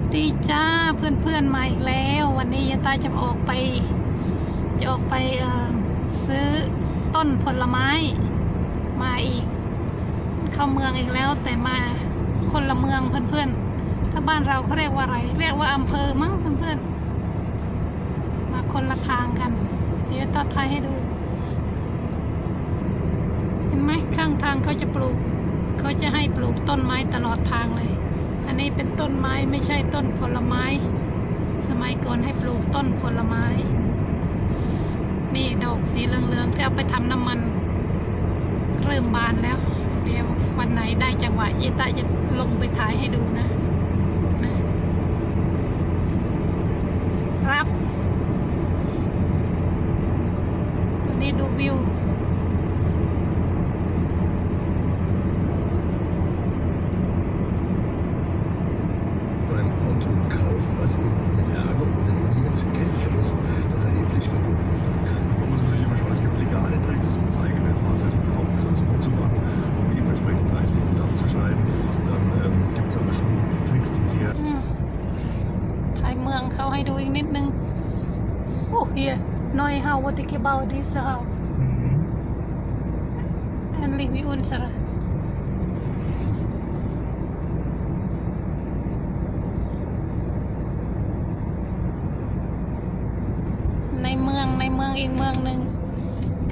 สดีจ้าเพื่อนเพื่อนมาอีกแล้ว วันนี้ยายตาจะออกไป จะออกไปซื้อต้นผลไม้ มาอีก เข้าเมืองอีกแล้ว แต่มาคนละเมืองเพื่อนเพื่อนถ้าบ้านเราเขาเรียกว่าอะไร เรียกว่าอำเภอมั้งเพื่อนเพื่อนมาคนละทางกันเดี๋ยวตาไทยให้ดู เห็นไหมข้างทางเขาจะปลูก เขาจะให้ปลูกต้นไม้ตลอดทางเลย อันนี้เป็นต้นไม้ไม่ใช่ต้นผลไม้ สมัยก่อนให้ปลูกต้นผลไม้ นี่ดอกสีเหลืองๆที่เอาไปทำน้ำมัน เริ่มบานแล้ว เดี๋ยววันไหนได้จังหวะเยตาจะลงไปถ่ายให้ดูนะนะรับ วันนี้ดูวิว Beim Autokauf, was irgendwie mit Ärger oder eben mit Geldverlust noch erheblich verbunden war. Bei uns natürlich immer schon, es gibt legale Tricks, das eigene Fahrzeug zum Verkauf besonders gut zu machen, um eben entsprechend preislich gut abzuschneiden. Dann ähm, gibt es aber schon Tricks, die sehr อืมถ่ายเมืองเขาให้ดูอีกนิดนึง โอ้เฮียน้อยเฮาวัติเกเบาดีสาวอันลิวิอุนสระในเมืองในเมืองอีกเมืองหนึ่ง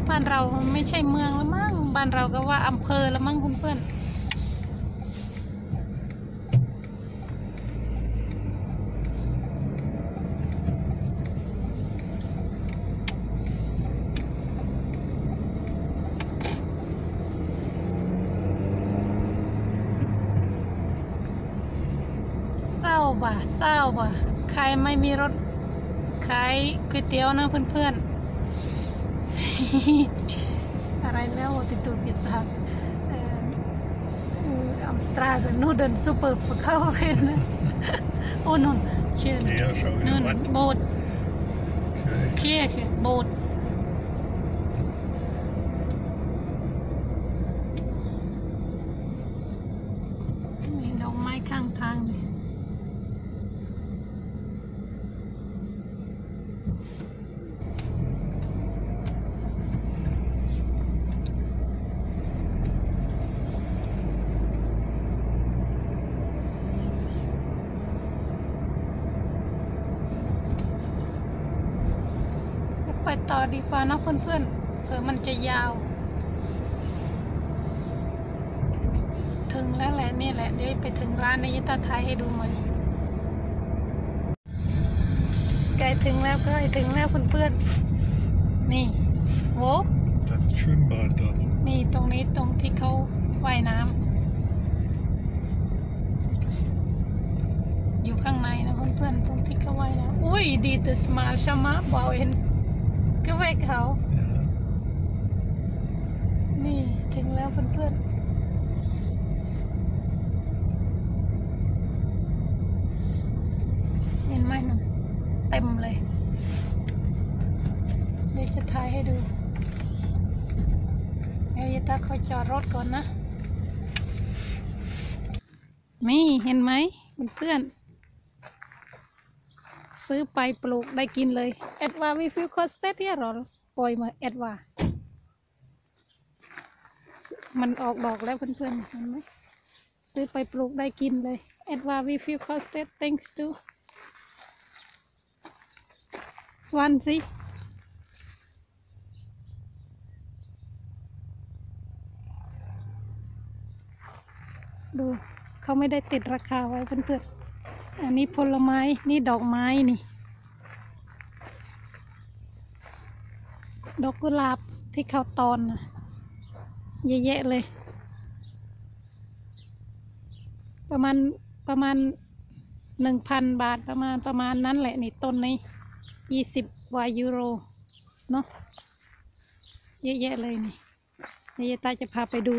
บ้านเราไม่ใช่เมืองแล้วมั้งบ้านเราก็ว่าอำเภอแล้วมั้งคุณเพื่อน ว่ะเศร้าว่ะใครไม่มีรถขายก๋วยเตี๋ยวนะเพื่อนๆ อะไรแล้วติดตัวพิซซ่าเอ่ออัมสตราสนูเดินซูเปอร์เข้าเป็นนะโอ้นุ่นเชื่อ Ja, schau นุ่น wieder โบสถ์ Okay. เคียคือโบสถ์มีดอกไม้ข้างทางเลยไป ต่อดีกว่านะเพื่อนๆเผื่อมันจะยาว ถึงแล้วแหละนี่แหละ เดี๋ยวไปถึงร้านในยิตาไทยให้ดูไหมใกล้ถึงแล้วใกล้ถึงแล้วเพื่อนๆ นี่โว้ Das ist Schwimmbad dort. นี่ตรงนี้ตรงที่เขาว่ายน้ำอยู่ข้างในนะเพื่อนๆตรงที่เขาว่ายน้ำอุ้ยดีแต่สมาชะมะบอเห็น ก็ไว้เขา Ja. นี่ถึงแล้วเพื่อนๆเห็นไหมนะเต็มเลย เดี๋ยวจะถ่ายให้ดูเดี๋ยวยายตาคอยจอดรถก่อนนะ นี่เห็นไหมเพื่อนๆ ซื้อไปปลูกได้กินเลยเอ็ดว่าวิฟิวคอสเตเทียรอปล่อยมาเอ็ดว่า มันออกดอกแล้วเพื่อนๆเห็นไหมซื้อไปปลูกได้กินเลยเอ็ดว่าวิฟิวคอสเต thanks to สวันสิดูเขาไม่ได้ติดราคาไว้เพื่อนๆอันนี้ผลไม้นี่ดอกไม้นี่ ดอกกุหลาบที่เขาตอนเยอะแยะเลย ประมาณประมาณหนึ่งพันบาทประมาณประมาณนั้นแหละนี่ต้นนี้ยี่สิบวายูโรเนาะเยอะแยะเลยนี่เดี๋ยายตาจะพาไปดู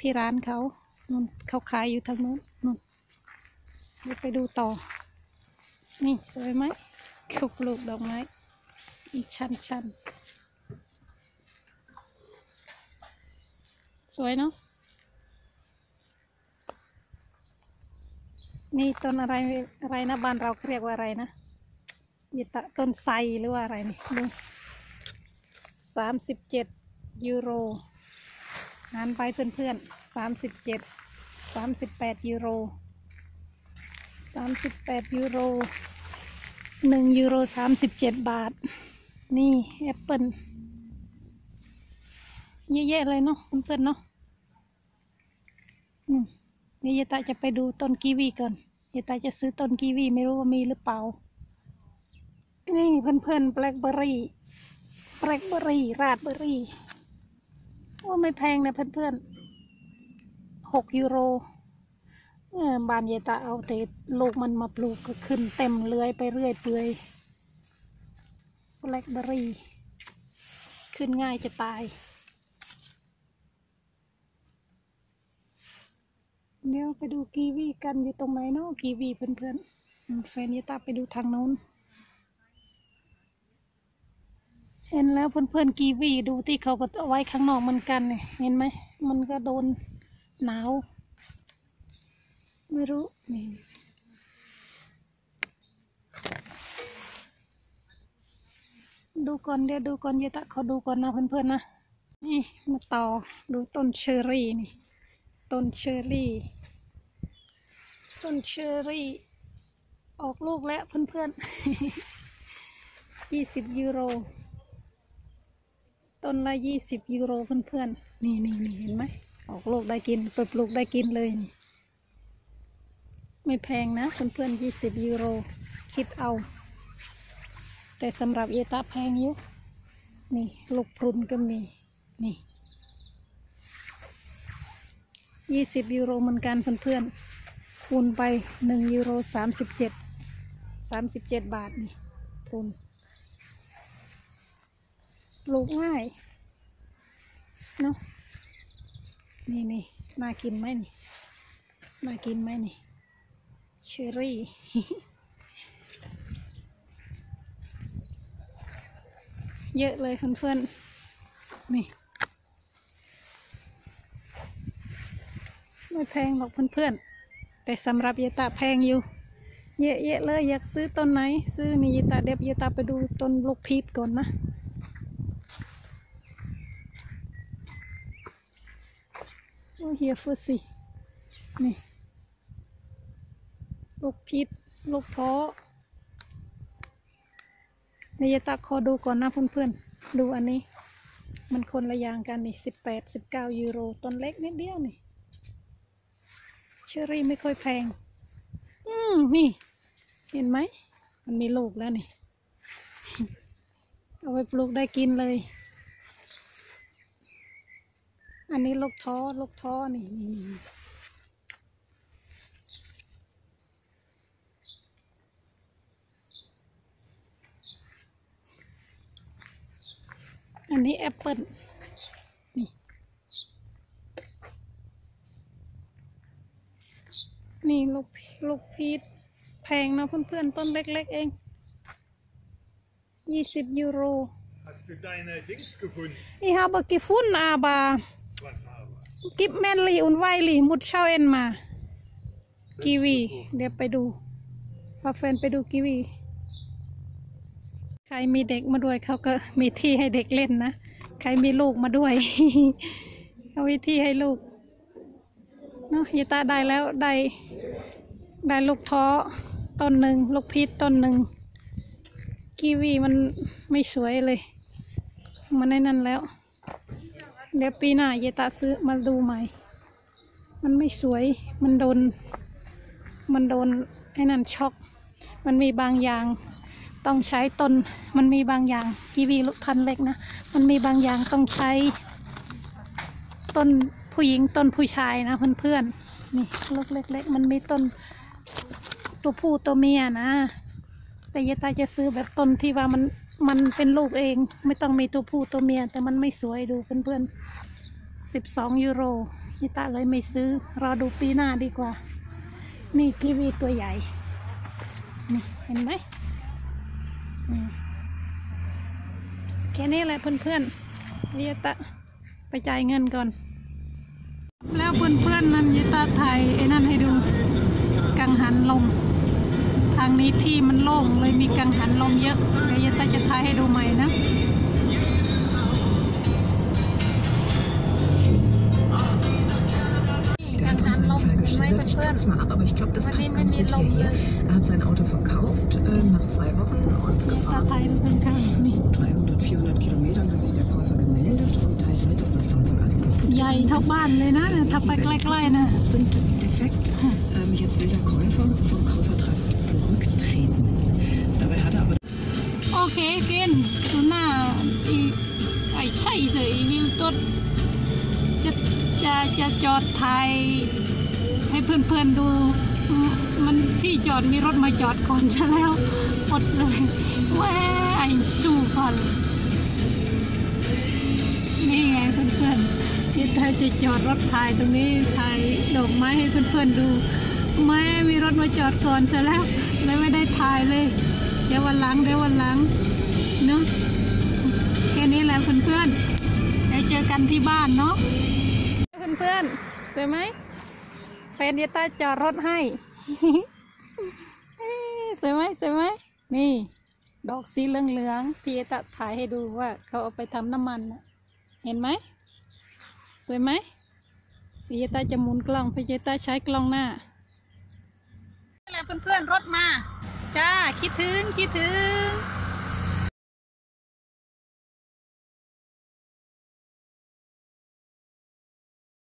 ที่ร้านเขานู่นเขาขายอยู่ทางนู้นนู่นเดี๋ยวไปดูต่อ นี่สวยไหมเขาปลูกดอกไม้ อีชันชันสวยเนาะนี่ต้นอะไรอะไรนะบ้านเราเรียกว่าอะไรนะยีตะต้นไทรหรือว่าอะไรนี่ดูสามสิบเจ็ดยูโรหารไปเพื่อนๆสามสิบเจ็ดสามสิบแปดยูโรสามสิบแปดยูโรหนึ่งยูโรสามสิบเจ็ดบาท นี่แอปเปิลเยอะแยะเลยเนาะเพื่อนๆเนาะนี่ยายตาจะไปดูต้นกีวีก่อนยายตาจะซื้อต้นกีวีไม่รู้ว่ามีหรือเปล่า นี่เพื่อนๆแบล็คเบอร์รี่แบล็คเบอร์รี่ราดเบอร์รี่ว่าไม่แพงนะเพื่อนๆหกยูโรบานยายตาเอาแต่ลูกมันมาปลูกก็ขึ้นเต็มเลื้อยไปเรื่อยเปื่อย แบล็คเบอร์รี่ ขึ้นง่ายจะตาย เดี๋ยวไปดูกีวีกันอยู่ตรงไหนเนาะกีวีเพื่อนๆอืมแฟนยายตาไปดูทางโน้น เห็นแล้วเพื่อนๆกีวีดูที่เขาก็เอาไว้ข้างนอกเหมือนกันเห็นไหม มันก็โดนหนาว ไม่รู้นี่ดู ก่อนเดี๋ยวดูก่อนยายตาเขาดูก่อนนะเพื่อนๆนะนี่มาต่อดูต้นเชอรี่นี่ต้นเชอรี่ ต้นเชอรี่ ออกลูกแล้วเพื่อนๆยี่สิบยูโร ต้นละยี่สิบยูโรเพื่อนๆนี่นี่นี่เห็นไหมออกลูกได้กินไปปลูกได้กินเลยนี่ไม่แพงนะเพื่อนๆยี่สิบยูโร คิดเอา แต่สำหรับเยตาแพงอยู่นี่ลูกพรุนก็มี นี่ยี่สิบยูโรเหมือนกันเพื่อนๆคูณไปหนึ่งยูโรสามสิบเจ็ดสามสิบเจ็ดบาทนี่คูณปลูกง่ายเนาะนี่นี่น่ากินไหมนี่น่ากินไหมนี่เชอรี่ เยอะเลยเพื่อนๆ นี่ ไม่แพงหรอกเพื่อนๆ แต่สำหรับยายตาแพงอยู่ เยอะๆเลย อยากซื้อต้นไหน ซื้อนี่ยายตาเด็บยายตาไปดูต้นลูกพีชก่อนนะโอ้เฮียฟูสินี่ ลูกพีชลูกท้อ นยายตาขอดูก่อนนะเพื่อนๆ ดูอันนี้ มันคนละอย่างกันนี่สิบแปดสิบเก้ายูโรต้นเล็กนิดเดียวนี่ เชอรี่ไม่ค่อยแพง อืมนี่ เห็นไหม มันมีลูกแล้วนี่ เอาไปปลูกได้กินเลย อันนี้ลูกท้อลูกท้อนี่นี่ อันนี้แอปเปิลนี่นี่ลูกลูกพีชแพงนะเพื่อนๆ ต้นเล็กๆเองยี่สิบยูโร Hast du deine Dings gefunden? Ich habe gefunden, aber Was aber? gib männlich und weiblich muss schauen mal กีวีเดี๋ยวไปดูพาแฟนไปดูกีวี ใครมีเด็กมาด้วยเขาก็มีที่ให้เด็กเล่นนะ ใครมีลูกมาด้วยเขามีที่ให้ลูกเนาะยายตาได้แล้วได้ได้ลูกท้อต้นหนึ่งลูกพีชต้นหนึ่งกีวีมันไม่สวยเลย มันในนั้นแล้ว เดี๋ยวปีหน้ายายตาซื้อมาดูใหม่ มันไม่สวยมันโดน มันโดนไอ้นั่นช็อก มันมีบางอย่าง ต้องใช้ต้นมันมีบางอย่างกีวีลูกพันเล็กนะ มันมีบางอย่างต้องใช้ต้นผู้หญิงต้นผู้ชายนะเพื่อนๆนี่ลูกเล็ก ๆ มันมีต้นตัวผู้ตัวเมียนะ แต่ยายตาจะซื้อแบบต้นที่ว่ามันมันเป็นลูกเอง ไม่ต้องมีตัวผู้ตัวเมีย แต่มันไม่สวยดูเพื่อนๆสิบสองยูโรยายตาเลยไม่ซื้อรอดูปีหน้าดีกว่า นี่กีวีตัวใหญ่นี่เห็นไหม แค่นี้แหละเพื่อนๆยายตะไปจ่ายเงินก่อน แล้วเพื่อนๆนั่นยายตะไทยไอ้นั่นให้ดู กังหันลม ทางนี้ที่มันโล่งเลยมีกังหันลมเยอะเดี๋ยวยตะจะถ่ายให้ดูใหม่นะ einen Fall geschildert, ich check's mal ab, aber ich glaube, das Aber passt den ganz mit gut den hierhin. Lauben. Er hat sein Auto verkauft äh, nach zwei Wochen und ยายตา gefahren. ถ่ายดูข้างๆนี่ 300, 400 Kilometern hat sich der Käufer gemeldet und teilt mit, dass das Fahrzeug also kaputt ใหญ่เท่าบ้านเลยนะเนี่ยถ้าไปใกล้ๆนะ sind defekt. Ähm, jetzt will der Käufer vom Kaufvertrag zurücktreten. Dabei hat er aber โอเคกินดูหน้าอีไอ้ใช่สิวิวต้นจะจะจะจอดถ่าย ให้เพื่อนๆดู มันที่จอดมีรถมาจอดก่อนซะแล้วอดเลยแหว้ไอ้สู้ฟัน นี่ไงเพื่อนๆที่เธอจะจอดรถถ่ายตรงนี้ถ่ายดอกไม้ให้เพื่อนๆดูแม่มีรถมาจอดก่อนซะแล้วเลยไม่ได้ถ่ายเลย เดี๋ยววันหลังเดี๋ยววันหลังเนาะแค่นี้แหละเพื่อนๆเดี๋ยวเจอกันที่บ้านเนาะเพื่อนๆสวยไหม ฟนเยต้าจอดรถให้เอ้ยสวยไหมสวยไหมนี่ ดอกสีเหลืองๆที่เยต้าถ่ายให้ดูว่าเขาเอาไปทำน้ำมันนะเห็นไหม สวยไหมเยต้าจะหมุนกล้องพราะเยต้าใช้กล้องหน้านี่แหละเพื่อนๆรถมา จ้า คิดถึง คิดถึง